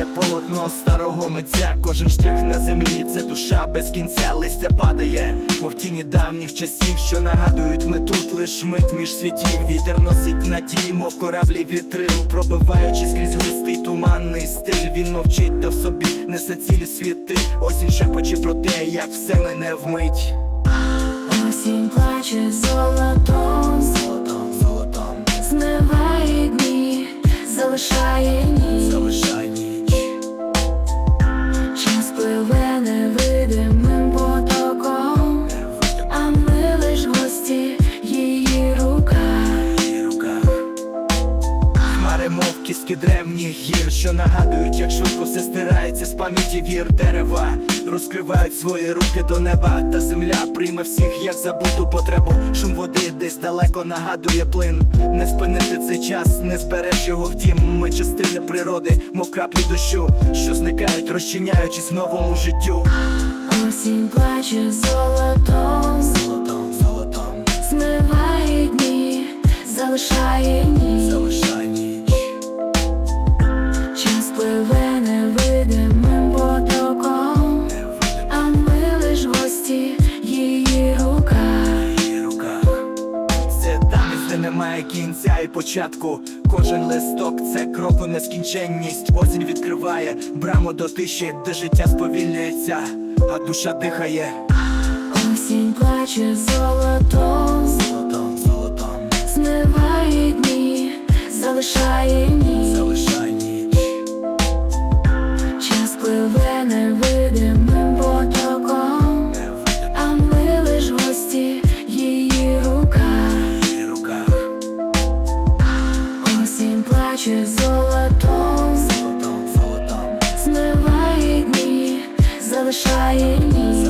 як полотно старого митця. Кожен штрих на землі це душа без кінця, листя падає, мов тіні давніх часів, що нагадують ми тут лиш мить між світів. Вітер носить надії, мов кораблі вітрил, пробиваючи скрізь густий туманний стиль. Він мовчить та в собі несе цілі світи. Осінь шепоче про те, як все мене вмить. Осінь плаче Золотом, Хмари, мов кістки древніх гір, що нагадують, як швидко все стирається з пам'яті вір дерева, розкривають свої руки до неба, та земля прийме всіх, як забуту потребу. Шум води десь далеко нагадує плин. Не спинити цей час, не збереш його втім. Ми частини природи, мов краплі дощу, що зникають, розчиняючись новому життю. Осінь плаче золотом, Золотом, золотом, змиває дні, залишає ніч. Має кінця і початку. Кожен листок це крок у нескінченність. Осінь відкриває браму до тиші, де життя сповільнюється, а душа дихає. Осінь плаче золотом, золотом, золотом. Зливає дні, залишає. Ми золотом, золотом, золотом, зливає дні, залишає ні.